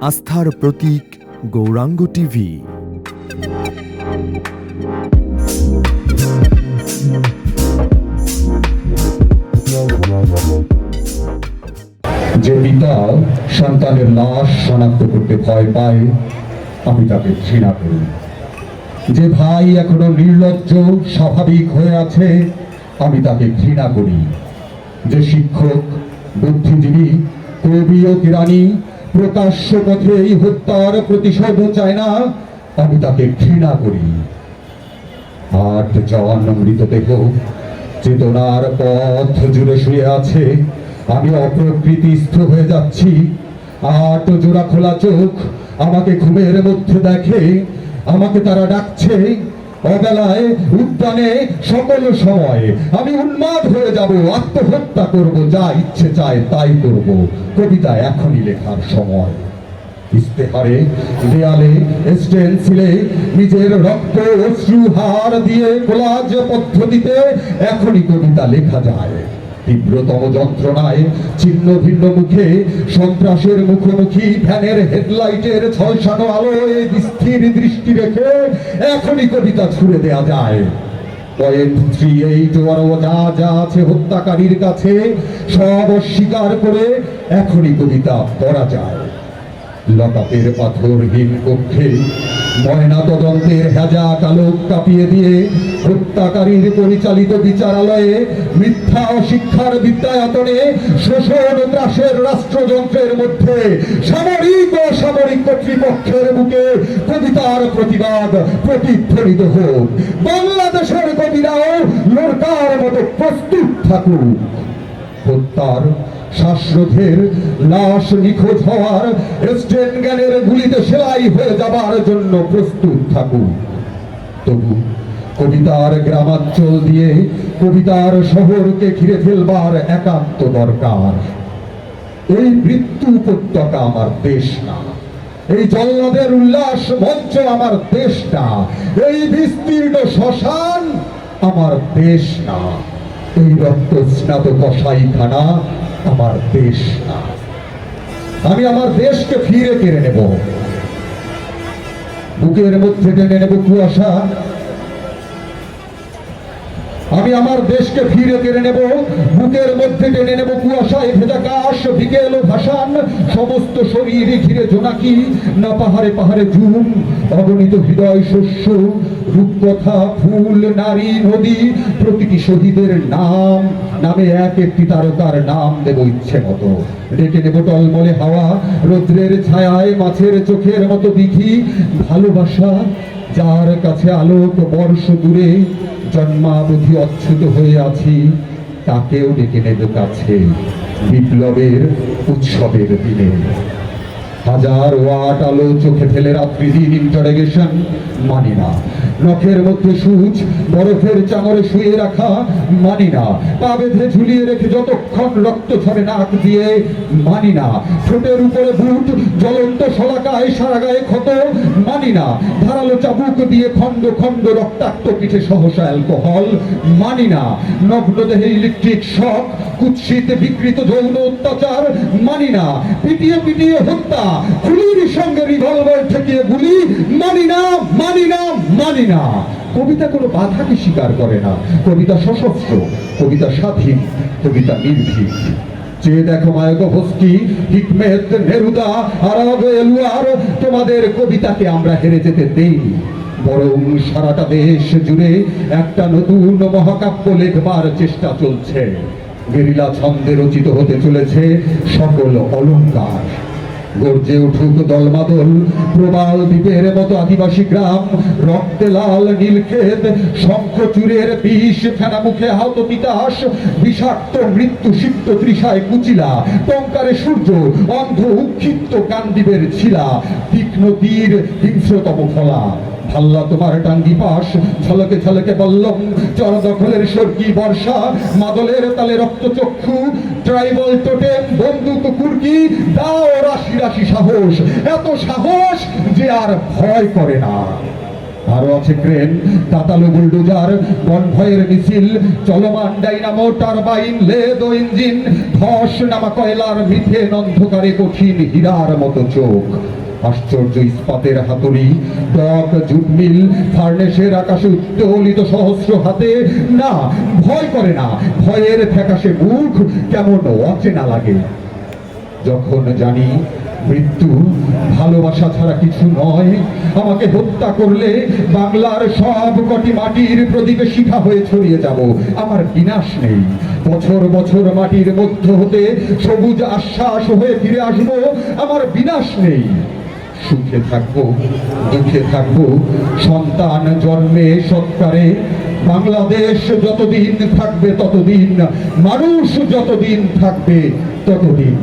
আস্থার প্রতীক গৌরাঙ্গ টিভি। যে পিতা সন্তানের লাশ শনাক্ত করতে ভয় পায়, আমি তাকে ঘৃণা করি। যে ভাই এখনও নির্লজ্জ, স্বাভাবিক হয়ে আছে আমি তাকে ঘৃণা করি। যে শিক্ষক, বুদ্ধিজীবী, কবি ও কিরানি, প্রকাশ্য পথে এই হত্যার প্রতিশোধ চায় না, আমি তাকে ঘৃণা করি। আট জন মৃতদেহ চেতনার পথ জুড়ে শুয়ে আছে। আমি অপ্রকৃতিস্থ হয়ে যাচ্ছি। আট জোড়া খোলা চোখ আমাকে ঘুমের মধ্যে দেখে, আমাকে তারা ডাকছে। অবেলায় উদ্যানে সকল সময় আমি উন্মাদ হয়ে যাব, আত্মহত্যা করব, যা ইচ্ছে চায় তাই করব। কবিতা এখনই লেখার সময়। ইস্তেহারে, দেয়ালে স্টেন্সিলে নিজের রক্ত অশ্রুহার দিয়ে কোলাজ পদ্ধতিতে এখনই কবিতা লেখা যায়। তীব্রতম যন্ত্রণায়, ছিন্ন ভিন্ন মুখে, সন্ত্রাসের মুখোমুখি ভ্যানের হেডলাইটের ছলসানো আলোয় স্থির দৃষ্টি রেখে এখনই কবিতা ছুড়ে দেয়া যায়। পয়েন্ট থ্রি এইট যা যা আছে হত্যাকারীর কাছে, সব অস্বীকার করে এখনই কবিতা পড়া যায়। লতাপের পাথরহীন কক্ষে ময়না তদন্তের হেজা কালক কাঁপিয়ে দিয়ে হত্যাকারীর পরিচালিত বিচারালয়ে মিথ্যা ও শিক্ষার বিদ্যায়তনে শোষণ ত্রাসের রাষ্ট্রযন্ত্রের মধ্যে সামরিক ও সামরিক কর্তৃপক্ষের বুকে কবিতার প্রতিবাদ প্রতিধ্বনিত হোক। বাংলাদেশের কবিরাও লড়কার মতো প্রস্তুত থাকুক। হত্যার শ্বাসরোধের লাশ নিখোঁজ হওয়ার স্টেন জ্ঞানের গুলিতে সেলাই হয়ে যাবার জন্য প্রস্তুত থাকুক তবু কবিতার গ্রামাঞ্চল দিয়ে কবিতার শহরকে ঘিরে ফেলবার একান্ত দরকার। এই মৃত্যু উপত্যকা আমার দেশ না। এই জল্লাদের উল্লাস মঞ্চ আমার দেশ না। এই বিস্তীর্ণ শ্মশান আমার দেশ না। এই রক্ত স্নাত কসাইখানা আমার দেশ না। আমি আমার দেশকে ফিরে কেড়ে নেব। বুকের মধ্যে টেনে নেব কুয়াশা। আমি আমার দেশকে ফিরে কেড়ে নেব। বুকের মধ্যে টেনে নেব কুয়াশায় ভেজা কাশ, বিকেল ভাসান। সমস্ত শরীর ঘিরে জোনাকি, না পাহাড়ে পাহাড়ে ঝুম। অগণিত হৃদয় শস্য, রূপকথা, ফুল, নারী, নদী প্রতিটি শহীদের নাম। নামে এক একটি তারকার নাম দেব ইচ্ছে মতো। ডেকে নেব টলমলে হাওয়া, রৌদ্রের ছায়ায় মাছের চোখের মতো দিঘি ভালোবাসা, যার কাছে আলোক বর্ষ দূরে জন্মাবধি অচ্ছুত হয়ে আছি, তাকেও ডেকে নেব কাছে, বিপ্লবের, উৎসবের দিনে। হাজার ওয়াট আলো চোখে ফেলে রাত্রি দিন ইন্টারোগেশন মানি না। নখের মধ্যে সূচ, বরফের চাঙরে শুয়ে রাখা, মানি না। পা বেঁধে ঝুলিয়ে রেখে যতক্ষণ রক্ত ছড়ে নাক দিয়ে, মানি না। ঠোঁটের উপরে বুট, জ্বলন্ত শলাকায় সারা গায়ে ক্ষত, মানি না। ধারালো চাবুক দিয়ে খণ্ড খণ্ড রক্তাক্ত পিঠে সহসা অ্যালকোহল মানি না। নগ্ন দেহে ইলেকট্রিক শক কুৎসিত বিকৃত যৌন অত্যাচার, মানি না। পিটিয়ে পিটিয়ে হত্যা খুলির সঙ্গে রিভলভার ঠেকিয়ে গুলি, মানি না মানি না মানি না। কবিতা কোনো বাধাকে স্বীকার করে না। কবিতা সশস্ত্র, কবিতা স্বাধীন, কবিতা নির্ভীক। যে দেখো হিকমেত, নেরুদা, আরব, এলুয়ার, তোমাদের কবিতাকে আমরা হেরে যেতে দেইনি। বরং সারাটা দেশ জুড়ে একটা নতুন মহাকাব্য লেখবার চেষ্টা চলছে। গেরিলা ছন্দে রচিত হতে চলেছে সকল অলঙ্কার। গর্জে উঠুক দলমাদল, প্রবাল দ্বীপের মতো আদিবাসী গ্রাম, রক্তে লাল নীলক্ষেত শঙ্খ চুরের বিষ, ফেনা মুখে আহত পিতাস, বিষাক্ত মৃত্যু সিক্ত তৃষায় কুচিলা, টঙ্কারে সূর্য, অন্ধ উক্ষিপ্ত কান্দিবের ছিলা, তীক্ষ্ণ তীর হিংস্রতম ফলা। ভাল্লা তোমার টাঙ্গি পাশ, ঝলকে ঝলকে বল্লম চর দখলের সর্গি বর্ষা, মাদলের তালে রক্তচক্ষু ট্রাইবল টোটেম বন্দুক, কুর্কি, দাও রাশি রাশি সাহস, এত সাহস যে আর ভয় করে না। আছে ক্রেন তাতালো বুলডোজার কনভয়ের মিছিল চলমান ডাইনামো টারবাইন লেদ ও ইঞ্জিন ধস নামা কয়লার মিথেন অন্ধকারে কঠিন হীরার মতো চোখ। আশ্চর্য ইস্পাতের হাতুড়ি ডক জুট মিল ফার্নেসের আকাশে উত্তোলিত সহস্র হাতে। না, ভয় করে না, ভয়ের ফ্যাকাশে মুখ কেমন অচেনা লাগে। যখন জানি মৃত্যু ভালোবাসা ছাড়া কিছু নয়। আমাকে হত্যা করলে বাংলার সব কটি মাটির প্রদীপে শিখা হয়ে ছড়িয়ে যাব। আমার বিনাশ নেই। বছর বছর মাটির মধ্য হতে সবুজ আশ্বাস হয়ে ফিরে আসব। আমার বিনাশ নেই। সুখে থাকব, দুঃখে থাকব। সন্তান জন্মে সৎকারে। বাংলাদেশ যতদিন থাকবে ততদিন, মানুষ যতদিন থাকবে ততদিন